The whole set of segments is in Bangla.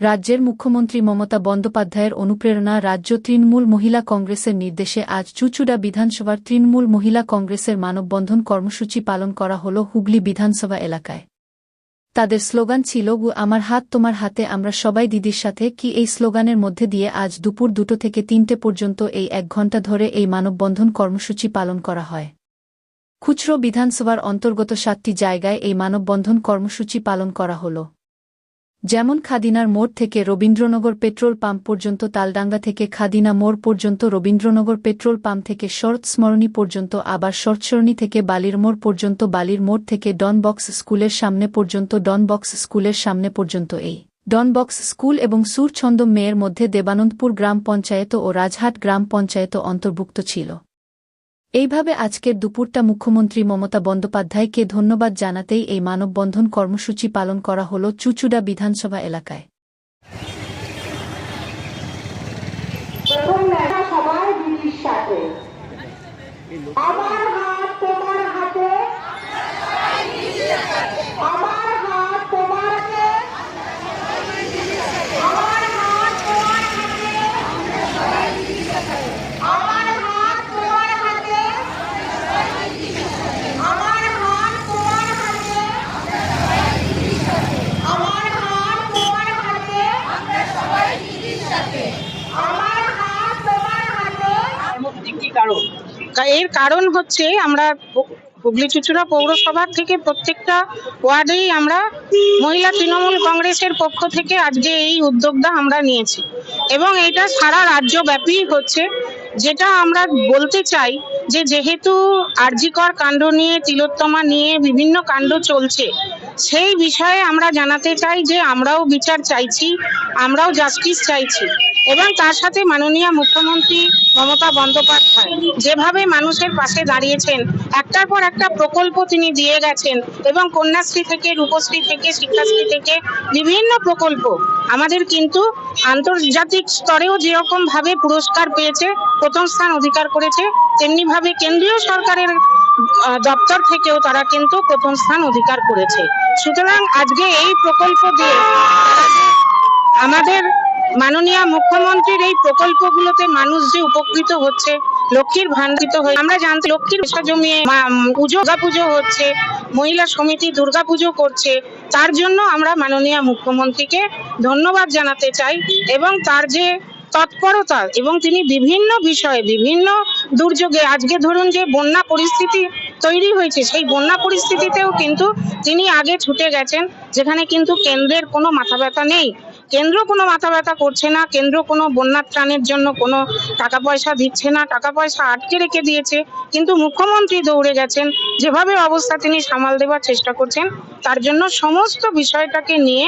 রাজ্যের মুখ্যমন্ত্রী মমতা বন্দ্যোপাধ্যায়ের অনুপ্রেরণা রাজ্য তৃণমূল মহিলা কংগ্রেসের নির্দেশে আজ চুচুড়া বিধানসভার তৃণমূল মহিলা কংগ্রেসের মানববন্ধন কর্মসূচি পালন করা হল হুগলি বিধানসভা এলাকায়। তাদের স্লোগান ছিল, গু, আমার হাত, তোমার হাতে, আমরা সবাই দিদির সাথে। কি এই স্লোগানের মধ্যে দিয়ে আজ দুপুর দুটো থেকে তিনটে পর্যন্ত এই এক ঘণ্টা ধরে এই মানববন্ধন কর্মসূচি পালন করা হয়। খুচরো বিধানসভার অন্তর্গত সাতটি জায়গায় এই মানববন্ধন কর্মসূচি পালন করা হল। যেমন খাদিনার মোড় থেকে রবীন্দ্রনগর পেট্রোল পাম্প পর্যন্ত তালডাঙ্গা থেকে খাদিনা মোড় পর্যন্ত রবীন্দ্রনগর পেট্রোল পাম্প থেকে শরৎ স্মরণী পর্যন্ত, আবার শরৎসরণী থেকে বালির মোড় পর্যন্ত, বালির মোড় থেকে ডন বক্স স্কুলের সামনে পর্যন্ত ডন বক্স স্কুলের সামনে পর্যন্ত। এই ডন বক্স স্কুল এবং সুরছন্দ মেয়ের মধ্যে দেবানন্দপুর গ্রাম পঞ্চায়েত ও রাজহাট গ্রাম পঞ্চায়েত অন্তর্ভুক্ত ছিল। এইভাবে আজকের দুপুরটা মুখ্যমন্ত্রী মমতা বন্দ্যোপাধ্যায়কে ধন্যবাদ জানাতেই এই মানববন্ধন কর্মসূচি পালন করা হল চুচুড়া বিধানসভা এলাকায়। আমার হাত তোমার হাতে। আমার হাত তোমার হাতে আমার হাত তোমার হাতে আমার হাত তোমার হাতে আমার হাত তোমার হাতে আমার হাত তোমার হাতে আমার হাত তোমার হাতে কা- এর কারণ হচ্ছে আমরা হুগলি চুচুড়া পৌরসভা থেকে প্রত্যেকটা ওয়ার্ডেই আমরা মহিলা তৃণমূল কংগ্রেসের পক্ষ থেকে আজকে এই উদ্যোগটা আমরা নিয়েছি। এবং এটা সারা রাজ্যব্যাপী হচ্ছে। যেটা আমরা বলতে চাই যে যেহেতু আরজিকর কাণ্ড নিয়ে, তিলোত্তমা নিয়ে বিভিন্ন কাণ্ড চলছে, সেই বিষয়ে আমরা জানাতে চাই যে আমরাও বিচার চাইছি, আমরাও জাস্টিস চাইছি। এবং তার সাথে মাননীয় মুখ্যমন্ত্রী মমতা বন্দ্যোপাধ্যায় যেভাবে মানুষের পাশে দাঁড়িয়েছেন, একটার পর একটা প্রকল্প তিনি দিয়ে গেছেন এবং কন্যাশ্রী থেকে, রূপশ্রী থেকে, শিক্ষাশ্রী থেকে বিভিন্ন প্রকল্প আমাদের কিন্তু আন্তর্জাতিক স্তরেও যেরকম ভাবে পুরস্কার পেয়েছে, প্রথম স্থান অধিকার করেছে তেমনি ভাবে কেন্দ্রীয় সরকারের দপ্তর থেকেও তারা কিন্তু প্রথম স্থান অধিকার করেছে। সুতরাং আজকে এই প্রকল্প দিয়ে আমাদের মাননীয় মুখ্যমন্ত্রীর এই প্রকল্পগুলোতে মানুষ যে উপকৃত হচ্ছে, লক্ষ্মীর ভান্ডিত হয়ে, আমরা জানতে লক্ষ্মীর পয়সা জমিয়ে পুজো পুজো হচ্ছে, মহিলা সমিতি দুর্গা পুজো করছে, তার জন্য আমরা মাননীয় মুখ্যমন্ত্রীকে ধন্যবাদ জানাতে চাই এবং তার যে তৎপরতা এবং তিনি বিভিন্ন বিষয়ে বিভিন্ন দুর্যোগে, আজকে ধরুন যে বন্যা পরিস্থিতি তৈরি হয়েছে, সেই বন্যা পরিস্থিতিতেও কিন্তু তিনি আগে ছুটে গেছেন, যেখানে কিন্তু কেন্দ্রের কোনো মাথা ব্যথা নেই। কেন্দ্র কোনো মাথা ব্যথা করছে না, কেন্দ্র কোনো বন্যা ত্রাণের জন্য কোনো টাকা পয়সা দিচ্ছে না টাকা পয়সা আটকে রেখে দিয়েছে, কিন্তু মুখ্যমন্ত্রী দৌড়ে গেছেন, যেভাবে অবস্থা তিনি সামাল দেওয়ার চেষ্টা করছেন, তার জন্য সমস্ত বিষয়টাকে নিয়ে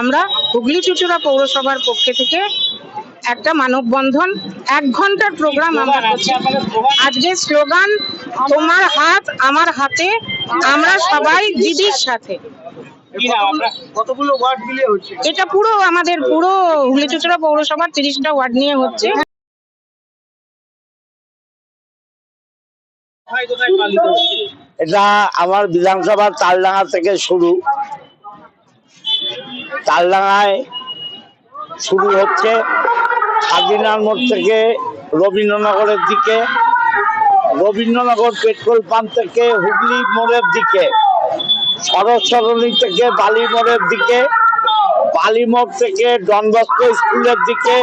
আমরা হুগলি চুচুড়া পৌরসভার পক্ষে থেকে একটা মানববন্ধন এক ঘণ্টার প্রোগ্রাম আমরা করছি। আজকে স্লোগান। তোমার হাত আমার হাতে আমরা সবাই দিদির সাথে। এটা পুরো আমাদের পুরো হুগলি চুচুড়া পৌরসভার তিরিশটা ওয়ার্ড নিয়ে হচ্ছে? এটা আমার বিধানসভার তালডাঙ্গা থেকে শুরু। তালডাঙ্গায় শুরু হচ্ছে। স্বাধীনার মোড় থেকে রবীন্দ্রনগরের দিকে, রবীন্দ্রনগর পেট্রোল পাম্প থেকে হুগলি মোড়ের দিকে সরণি থেকে বালি মোড়ের দিকে, বালি মোড় থেকে ডনবস্কো স্কুলের দিকে,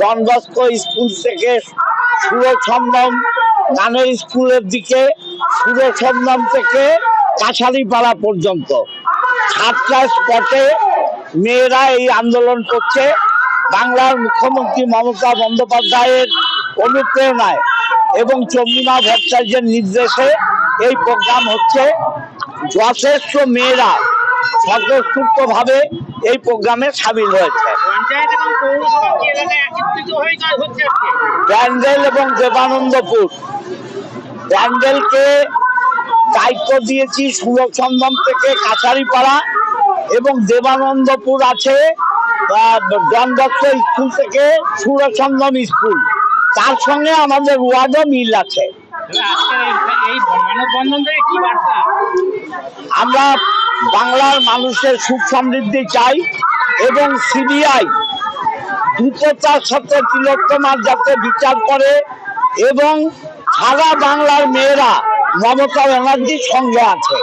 ডনবস্কো স্কুল থেকে সুরছন্দম গানের স্কুলের দিকে সুরছন্দম থেকে কাছারিপাড়া পর্যন্ত। সাতটা স্পটে মেয়েরা এই আন্দোলন করছে। বাংলার মুখ্যমন্ত্রী মমতা বন্দ্যোপাধ্যায়ের অনুপ্রেরণায় এবং চন্দ্রিমা ভট্টাচার্যের নির্দেশে এই প্রোগ্রাম হচ্ছে। যথেষ্ট মেয়েরা স্বতঃস্ফূর্ত ভাবে এই প্রোগ্রামে সামিল হয়েছে। পঞ্চায়েত এবং দেবানন্দপুর। ব্যান্ডেলকে দায়িত্ব দিয়েছি সুরচন্দন থেকে কাছারিপাড়া এবং দেবানন্দপুর আছে ডনদত্ত স্কুল থেকে সুরচন্দন স্কুল। তার সঙ্গে আমাদের ওয়ার্ডও মিল আছে। আমরা বাংলার মানুষের সুখ সমৃদ্ধি চাই এবং সিবিআই দ্রুততার সাথে তিলোত্তমার যাতে বিচার করে এবং সারা বাংলার মেয়েরা মমতা ব্যানার্জির সঙ্গে আছে।